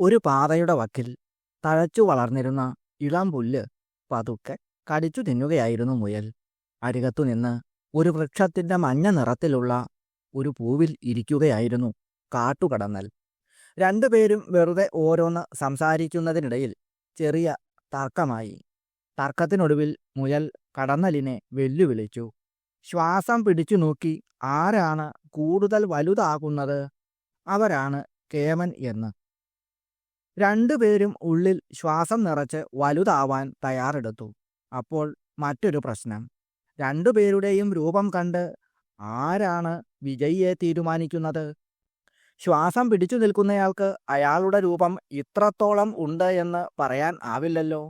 ഒരു പാതയുടെ വക്കിൽ തഴച്ചു വളർന്നിരുന്ന ഇളം പുല്ല് പതുക്കെ കടിച്ചു തിന്നുകയായിരുന്നു മുയൽ. അരികത്തു നിന്ന് ഒരു വൃക്ഷത്തിന്റെ മഞ്ഞ നിറത്തിലുള്ള ഒരു പൂവിൽ ഇരിക്കുകയായിരുന്നു കാട്ടുകടന്നൽ. രണ്ടുപേരും വെറുതെ ഓരോന്ന് സംസാരിക്കുന്നതിനിടയിൽ ചെറിയ തർക്കമായി. തർക്കത്തിനൊടുവിൽ മുയൽ കടന്നലിനെ വെല്ലുവിളിച്ചു. ശ്വാസം പിടിച്ചു നോക്കി ആരാണ് കൂടുതൽ വലുതാകുന്നത്? അവരാണ് കേമൻ എന്ന്. രണ്ടുപേരും ഉള്ളിൽ ശ്വാസം നിറച്ച് വലുതാവാൻ തയ്യാറെടുത്തു. അപ്പോൾ മറ്റൊരു പ്രശ്നം. രണ്ടുപേരുടെയും രൂപം കണ്ട് ആരാണ് വിജയിയെ തീരുമാനിക്കുന്നത്? ശ്വാസം പിടിച്ചു നിൽക്കുന്നയാൾക്ക് അയാളുടെ രൂപം ഇത്രത്തോളം ഉണ്ട് എന്ന് പറയാൻ ആവില്ലല്ലോ.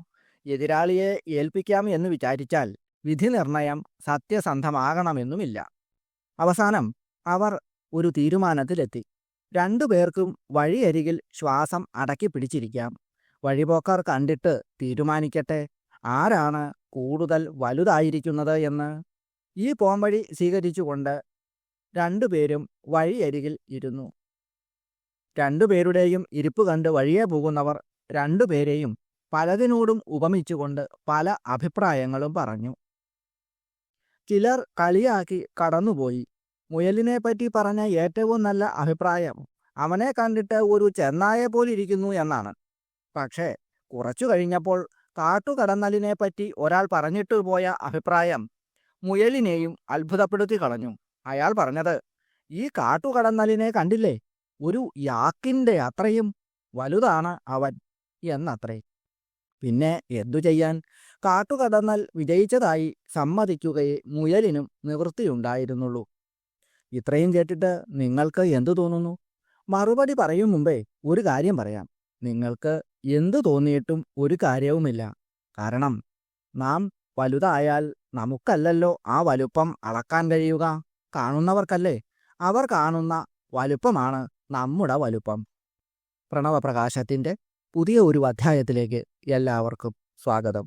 എതിരാളിയെ ഏൽപ്പിക്കാം എന്ന് വിചാരിച്ചാൽ വിധി നിർണയം സത്യസന്ധമാകണമെന്നുമില്ല. അവസാനം അവർ ഒരു തീരുമാനത്തിലെത്തി. രണ്ടുപേർക്കും വഴിയരികിൽ ശ്വാസം അടക്കി പിടിച്ചിരിക്കാം. വഴിപോക്കാർ കണ്ടിട്ട് തീരുമാനിക്കട്ടെ ആരാണ് കൂടുതൽ വലുതായിരിക്കുന്നത് എന്ന്? ഈ പോംവഴി സ്വീകരിച്ചുകൊണ്ട് രണ്ടുപേരും വഴിയരികിൽ ഇരുന്നു. രണ്ടുപേരുടെയും ഇരിപ്പ് കണ്ട് വഴിയെ പോകുന്നവർ രണ്ടുപേരെയും പലതിനോടും ഉപമിച്ചുകൊണ്ട് പല അഭിപ്രായങ്ങളും പറഞ്ഞു. ചിലർ കളിയാക്കി കടന്നുപോയി. മുയലിനെ പറ്റി പറഞ്ഞ ഏറ്റവും നല്ല അഭിപ്രായം അവനെ കണ്ടിട്ട് ഒരു ചെന്നായെ പോലിരിക്കുന്നു എന്നാണ്. പക്ഷേ കുറച്ചു കഴിഞ്ഞപ്പോൾ കാട്ടുകടന്നലിനെ പറ്റി ഒരാൾ പറഞ്ഞിട്ട് പോയ അഭിപ്രായം മുയലിനെയും അത്ഭുതപ്പെടുത്തി കളഞ്ഞു. അയാൾ പറഞ്ഞത് ഈ കാട്ടുകടന്നലിനെ കണ്ടില്ലേ? ഒരു യാക്കിന്റെ അത്രയും വലുതാണ് അവൻ എന്നത്രേ. പിന്നെ എന്തു ചെയ്യാൻ? കാട്ടുകടന്നൽ വിജയിച്ചതായി സമ്മതിക്കുകയെ മുയലിനും നിവൃത്തിയുണ്ടായിരുന്നുള്ളൂ. ഇത്രയും കേട്ടിട്ട് നിങ്ങൾക്ക് എന്തു തോന്നുന്നു? മറുപടി പറയും മുമ്പേ ഒരു കാര്യം പറയാം. നിങ്ങൾക്ക് എന്തു തോന്നിയിട്ടും ഒരു കാര്യവുമില്ല. കാരണം നാം വലുതായാൽ നമുക്കല്ലല്ലോ ആ വലുപ്പം അളക്കാൻ കഴിയുക. കാണുന്നവർക്കല്ലേ? അവർ കാണുന്ന വലുപ്പമാണ് നമ്മുടെ വലുപ്പം. പ്രണവപ്രകാശത്തിന്റെ പുതിയ ഒരു അധ്യായത്തിലേക്ക് എല്ലാവർക്കും സ്വാഗതം.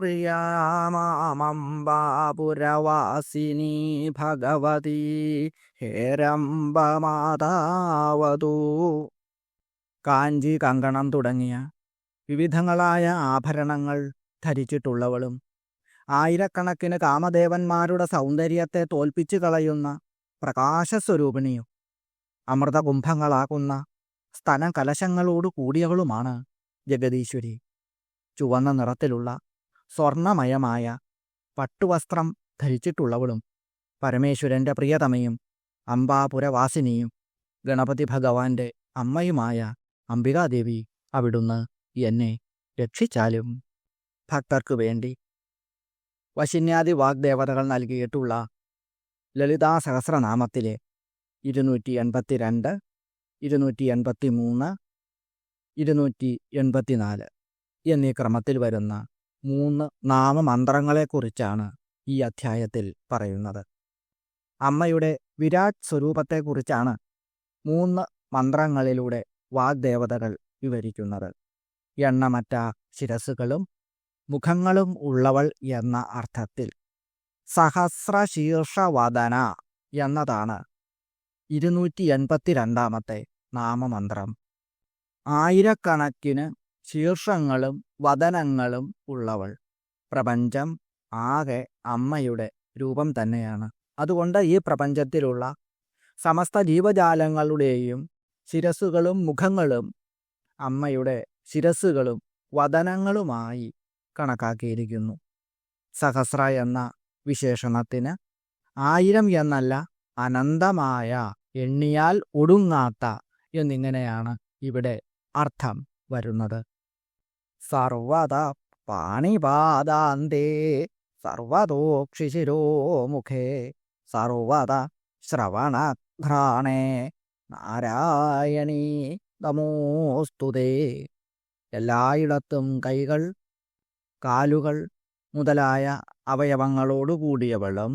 കൈലാസവാസപ്രിയാമാമംബാപുരവാസിനി ഭഗവതി ഹേരംബമാതാവതു കാഞ്ചി കങ്കണം തുടങ്ങിയ വിവിധങ്ങളായ ആഭരണങ്ങൾ ധരിച്ചിട്ടുള്ളവളും ആയിരക്കണക്കിന് കാമദേവന്മാരുടെ സൗന്ദര്യത്തെ തോൽപ്പിച്ചു കളയുന്ന പ്രകാശസ്വരൂപിണിയും അമൃതകുംഭങ്ങളാകുന്ന സ്തനകലശങ്ങളോടു കൂടിയവളുമാണ് ജഗദീശ്വരി. ചുവന്ന നിറത്തിലുള്ള സ്വർണമയമായ പട്ടുവസ്ത്രം ധരിച്ചിട്ടുള്ളവളും പരമേശ്വരന്റെ പ്രിയതമയും അംബാപുരവാസിനിയും ഗണപതി ഭഗവാന്റെ അമ്മയുമായ അംബികാദേവി അവിടുന്ന് എന്നെ രക്ഷിച്ചാലും ഭക്തർക്കു വേണ്ടി വശിന്യാദി വാഗ്ദേവതകൾ നൽകിയിട്ടുള്ള ലളിതാ സഹസ്രനാമത്തിലെ ഇരുന്നൂറ്റി എൺപത്തി രണ്ട് ഇരുന്നൂറ്റി എൺപത്തി മൂന്ന് ഇരുന്നൂറ്റി എൺപത്തിനാല് എന്നീ ക്രമത്തിൽ വരുന്ന മൂന്ന് നാമമന്ത്രങ്ങളെക്കുറിച്ചാണ് ഈ അധ്യായത്തിൽ പറയുന്നത്. അമ്മയുടെ വിരാട് സ്വരൂപത്തെക്കുറിച്ചാണ് മൂന്ന് മന്ത്രങ്ങളിലൂടെ വാഗ്ദേവതകൾ വിവരിക്കുന്നത്. എണ്ണമറ്റ ശിരസുകളും മുഖങ്ങളും ഉള്ളവൾ എന്ന അർത്ഥത്തിൽ സഹസ്രശീർഷവദന എന്നതാണ് ഇരുന്നൂറ്റി എൺപത്തിരണ്ടാമത്തെ നാമമന്ത്രം. ആയിരക്കണക്കിന് ശീർഷങ്ങളും വതനങ്ങളും ഉള്ളവൾ. പ്രപഞ്ചം ആകെ അമ്മയുടെ രൂപം തന്നെയാണ്. അതുകൊണ്ട് ഈ പ്രപഞ്ചത്തിലുള്ള സമസ്ത ജീവജാലങ്ങളുടെയും ശിരസുകളും മുഖങ്ങളും അമ്മയുടെ ശിരസുകളും വതനങ്ങളുമായി കണക്കാക്കിയിരിക്കുന്നു. സഹസ്ര എന്ന വിശേഷണത്തിന് ആയിരം എന്നല്ല അനന്തമായ എണ്ണിയാൽ ഒടുങ്ങാത്ത എന്നിങ്ങനെയാണ് ഇവിടെ അർത്ഥം വരുന്നത്. സർവത പാണിപാദാന്തേ സർവതോക്ഷിശിരോ മുഖേ സർവത ശ്രവണഘ്രാണേ നാരായണീ നമോസ്തുതേ എല്ലായിടത്തും കൈകൾ കാലുകൾ മുതലായ അവയവങ്ങളോടുകൂടിയവളും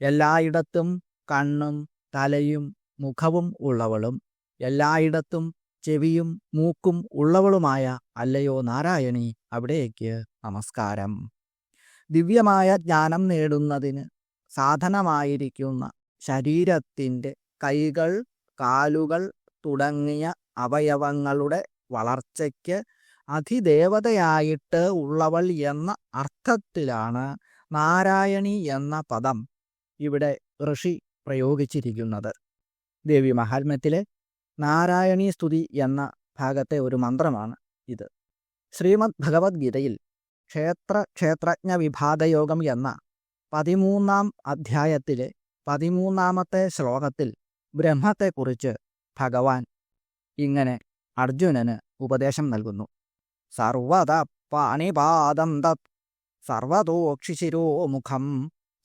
എല്ലായിടത്തും കണ്ണും തലയും മുഖവും ഉള്ളവളും എല്ലായിടത്തും ചെവിയും മൂക്കും ഉള്ളവളുമായ അല്ലയോ നാരായണി അവിടേക്ക് നമസ്കാരം. ദിവ്യമായ ജ്ഞാനം നേടുന്നതിന് സാധനമായിരിക്കുന്ന ശരീരത്തിന്റെ കൈകൾ കാലുകൾ തുടങ്ങിയ അവയവങ്ങളുടെ വളർച്ചയ്ക്ക് അധിദേവതയായിട്ട് ഉള്ളവൾ എന്ന അർത്ഥത്തിലാണ് നാരായണി എന്ന പദം ഇവിടെ ഋഷി പ്രയോഗിച്ചിരിക്കുന്നത്. ദേവി മഹാത്മ്യത്തിലെ നാരായണീ സ്തുതി എന്ന ഭാഗത്തെ ഒരു മന്ത്രമാണ് ഇത്. ശ്രീമദ് ഭഗവത്ഗീതയിൽ ക്ഷേത്ര ക്ഷേത്രജ്ഞ വിഭാഗയോഗം എന്ന പതിമൂന്നാം അധ്യായത്തിലെ പതിമൂന്നാമത്തെ ശ്ലോകത്തിൽ ബ്രഹ്മത്തെക്കുറിച്ച് ഭഗവാൻ ഇങ്ങനെ അർജുനന് ഉപദേശം നൽകുന്നു. സർവത പാണിപാദം തത് സർവതോക്ഷിശിരോ മുഖം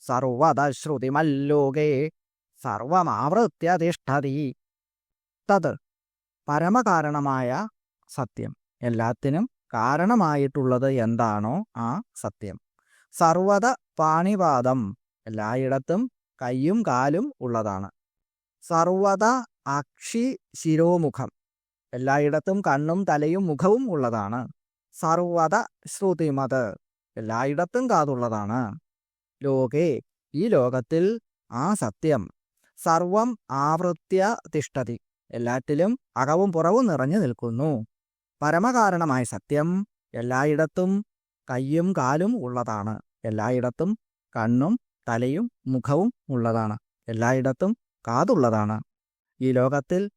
സർവത ശ്രുതിമല്ലോകേ സർവമാവൃത്യ തിഷ്ഠതി തത് പരമകാരണമായ സത്യം. എല്ലാത്തിനും കാരണമായിട്ടുള്ളത് എന്താണോ ആ സത്യം. സർവത പാണിപാദം എല്ലായിടത്തും കൈയും കാലും ഉള്ളതാണ്. സർവത അക്ഷി ശിരോമുഖം എല്ലായിടത്തും കണ്ണും തലയും മുഖവും ഉള്ളതാണ്. സർവത ശ്രുതിമത് എല്ലായിടത്തും കാതുള്ളതാണ്. ലോകേ ഈ ലോകത്തിൽ ആ സത്യം സർവം ആവൃത്യ തിഷ്ഠതി. എല്ലാറ്റിലും അകവും പുറവും നിറഞ്ഞു നിൽക്കുന്നു. പരമകാരണമായ സത്യം എല്ലായിടത്തും കയ്യും കാലും ഉള്ളതാണ്. എല്ലായിടത്തും കണ്ണും തലയും മുഖവും ഉള്ളതാണ്. എല്ലായിടത്തും കാതുള്ളതാണ്. ഈ ലോകത്തിൽ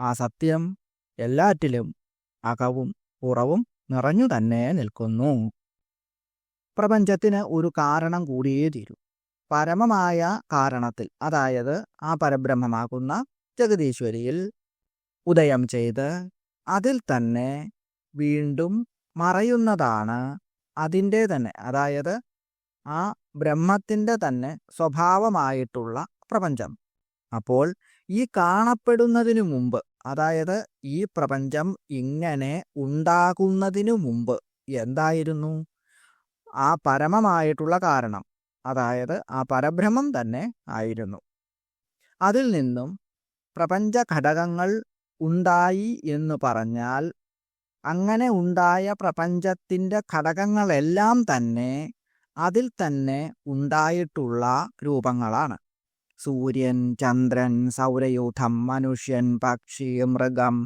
ആ സത്യം എല്ലാറ്റിലും അകവും പുറവും നിറഞ്ഞു തന്നെ നിൽക്കുന്നു. പ്രപഞ്ചത്തിന് ഒരു കാരണം കൂടിയേ തീരൂ. പരമമായ കാരണത്തിൽ അതായത് ആ പരബ്രഹ്മമാകുന്ന ജഗദീശ്വരിയിൽ ഉദയം ചെയ്ത് അതിൽ തന്നെ വീണ്ടും മറയുന്നതാണ് അതിന്റെ തന്നെ അതായത് ആ ബ്രഹ്മത്തിന്റെ തന്നെ സ്വഭാവമായിട്ടുള്ള പ്രപഞ്ചം. അപ്പോൾ ഈ കാണപ്പെടുന്നതിനു മുമ്പ് അതായത് ഈ പ്രപഞ്ചം ഇങ്ങനെ ഉണ്ടാകുന്നതിനു മുമ്പ് എന്തായിരുന്നു? ആ പരമമായിട്ടുള്ള കാരണം അതായത് ആ പരബ്രഹ്മം തന്നെ ആയിരുന്നു. അതിൽ നിന്നും പ്രപഞ്ച ഘടകങ്ങൾ ഉണ്ടായി എന്ന് പറഞ്ഞാൽ അങ്ങനെ ഉണ്ടായ പ്രപഞ്ചത്തിന്റെ ഘടകങ്ങളെല്ലാം തന്നെ അതിൽ തന്നെ ഉണ്ടായിട്ടുള്ള രൂപങ്ങളാണ്. സൂര്യൻ ചന്ദ്രൻ സൗരയൂഥം മനുഷ്യൻ പക്ഷി മൃഗം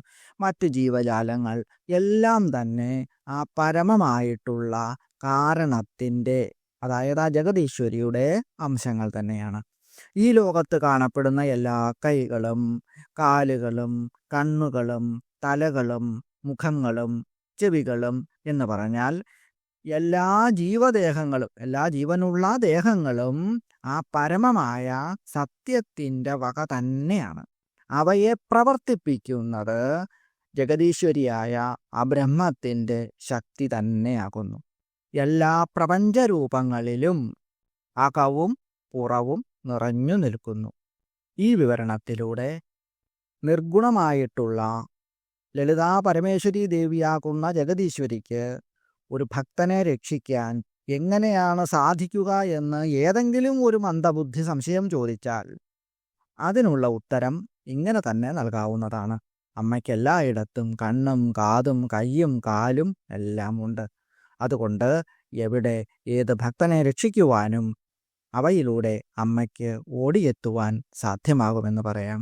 മറ്റു ജീവജാലങ്ങൾ എല്ലാം തന്നെ ആ പരമമായിട്ടുള്ള കാരണത്തിന്റെ അതായത് ആ ജഗദീശ്വരിയുടെ അംശങ്ങൾ തന്നെയാണ്. ഈ ലോകത്ത് കാണപ്പെടുന്ന എല്ലാ കൈകളും കാലുകളും കണ്ണുകളും തലകളും മുഖങ്ങളും ചെവികളും എന്ന് പറഞ്ഞാൽ എല്ലാ ജീവദേഹങ്ങളും എല്ലാ ജീവനുള്ള ദേഹങ്ങളും ആ പരമമായ സത്യത്തിന്റെ വക തന്നെയാണ്. അവയെ പ്രവർത്തിപ്പിക്കുന്നത് ജഗദീശ്വരിയായ ആ ബ്രഹ്മത്തിന്റെ ശക്തി തന്നെയാകുന്നു. എല്ലാ പ്രപഞ്ചരൂപങ്ങളിലും അകവും പുറവും നിറഞ്ഞു നിൽക്കുന്നു ഈ വിവരണത്തിലൂടെ നിർഗുണമായിട്ടുള്ള ലളിതാ പരമേശ്വരി ദേവിയാകുന്ന ജഗദീശ്വരിക്ക് ഒരു ഭക്തനെ രക്ഷിക്കാൻ എങ്ങനെയാണ് സാധിക്കുക എന്ന് ഏതെങ്കിലും ഒരു മന്ദബുദ്ധി സംശയം ചോദിച്ചാൽ അതിനുള്ള ഉത്തരം ഇങ്ങനെ തന്നെ നൽകാവുന്നതാണ്. അമ്മയ്ക്ക് എല്ലായിടത്തും കണ്ണും കാതും കയ്യും കാലും എല്ലാം ഉണ്ട്. അതുകൊണ്ട് എവിടെ ഏത് ഭക്തനെ രക്ഷിക്കുവാനും അവയിലൂടെ അമ്മയ്ക്ക് ഓടിയെത്തുവാൻ സാധ്യമാകുമെന്ന് പറയാം.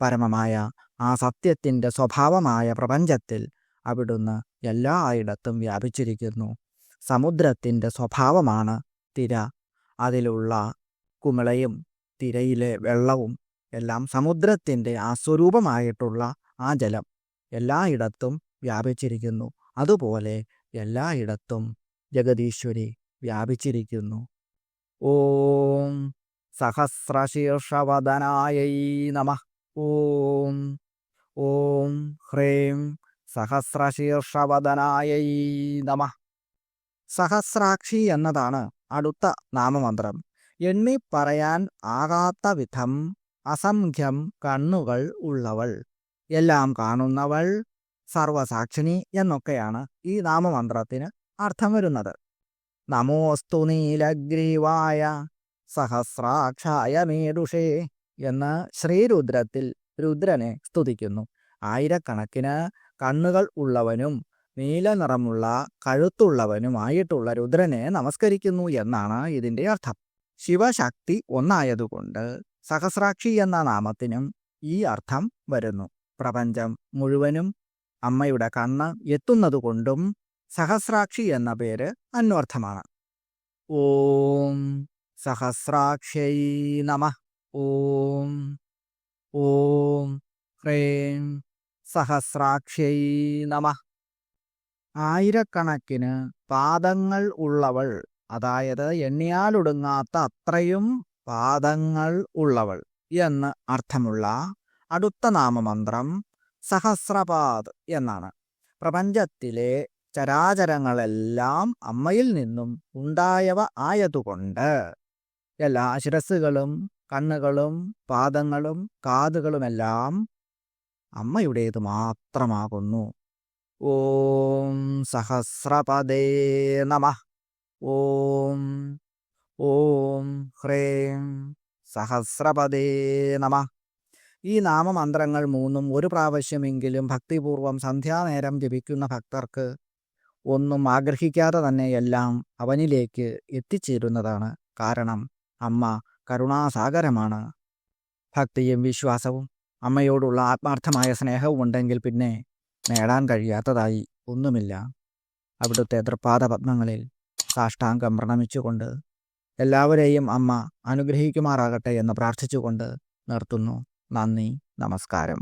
പരമമായ ആ സത്യത്തിന്റെ സ്വഭാവമായ പ്രപഞ്ചത്തിൽ അവിടുന്ന് എല്ലായിടത്തും വ്യാപിച്ചിരിക്കുന്നു. സമുദ്രത്തിന്റെ സ്വഭാവമാണ് തിര. അതിലുള്ള കുമിളയും തിരയിലെ വെള്ളവും എല്ലാം സമുദ്രത്തിന്റെ ആ സ്വരൂപമായിട്ടുള്ള ആ ജലം എല്ലായിടത്തും വ്യാപിച്ചിരിക്കുന്നു. അതുപോലെ എല്ലായിടത്തും ജഗദീശ്വരി വ്യാപിച്ചിരിക്കുന്നു. ഓം സഹസ്രശീർഷവദനായൈ നമ. ഓം ഓം ഹ്രീം സഹസ്രശീർഷവദനായൈ നമ. സഹസ്രാക്ഷി എന്നതാണ് അടുത്ത നാമമന്ത്രം. എണ്ണി പറയാൻ ആകാത്ത വിധം അസംഖ്യം കണ്ണുകൾ ഉള്ളവൾ. എല്ലാം കാണുന്നവൾ സർവസാക്ഷിണി എന്നൊക്കെയാണ് ഈ നാമമന്ത്രത്തിന് അർത്ഥം വരുന്നത്. നമോസ്തു നീലഗ്രീവായ സഹസ്രാക്ഷായ മേടുഷേ എന്ന് ശ്രീരുദ്രത്തിൽ രുദ്രനെ സ്തുതിക്കുന്നു. ആയിരക്കണക്കിന് കണ്ണുകൾ ഉള്ളവനും നീല നിറമുള്ള കഴുത്തുള്ളവനുമായിട്ടുള്ള രുദ്രനെ നമസ്കരിക്കുന്നു എന്നാണ് ഇതിന്റെ അർത്ഥം. ശിവശക്തി ഒന്നായതുകൊണ്ട് സഹസ്രാക്ഷി എന്ന നാമത്തിനും ഈ അർത്ഥം വരുന്നു. പ്രപഞ്ചം മുഴുവനും അമ്മയുടെ കണ്ണ് എത്തുന്നതുകൊണ്ടും സഹസ്രാക്ഷി എന്ന പേര് അന്വർത്ഥമാണ്. ഓം സഹസ്രാക്ഷൈ നമ. ഓം ഓം ഹ്രേം സഹസ്രാക്ഷൈ നമ. ആയിരക്കണക്കിന് പാദങ്ങൾ ഉള്ളവൾ അതായത് എണ്ണിയാലൊടുങ്ങാത്ത അത്രയും പാദങ്ങൾ ഉള്ളവൾ എന്ന് അർത്ഥമുള്ള അടുത്ത നാമമന്ത്രം സഹസ്രപാദ് എന്നാണ്. പ്രപഞ്ചത്തിലെ ചരാചരങ്ങളെല്ലാം അമ്മയിൽ നിന്നും ഉണ്ടായവ ആയതുകൊണ്ട് എല്ലാ ശിരസ്സുകളും കണ്ണുകളും പാദങ്ങളും കാതുകളുമെല്ലാം അമ്മയുടേത് മാത്രമാകുന്നു. ഓം സഹസ്രപദേ നമ. ഓം ഓം ഹ്രേം സഹസ്രപദേ നമ. ഈ നാമമന്ത്രങ്ങൾ മൂന്നും ഒരു പ്രാവശ്യമെങ്കിലും ഭക്തിപൂർവം സന്ധ്യാനേരം ജപിക്കുന്ന ഭക്തർക്ക് ഒന്നും ആഗ്രഹിക്കാതെ തന്നെ എല്ലാം അവനിലേക്ക് എത്തിച്ചേരുന്നതാണ് കാരണം അമ്മ കരുണാസാഗരമാണ്. ഭക്തിയും വിശ്വാസവും അമ്മയോടുള്ള ആത്മാർത്ഥമായ സ്നേഹവും ഉണ്ടെങ്കിൽ പിന്നെ നേടാൻ കഴിയാത്തതായി ഒന്നുമില്ല. അവിടുത്തെ തൃപ്പാദ പത്മങ്ങളിൽ സാഷ്ടാംഗം പ്രണമിച്ചുകൊണ്ട് എല്ലാവരെയും അമ്മ അനുഗ്രഹിക്കുമാറാകട്ടെ എന്ന് പ്രാർത്ഥിച്ചുകൊണ്ട് നിർത്തുന്നു. നന്ദി നമസ്കാരം.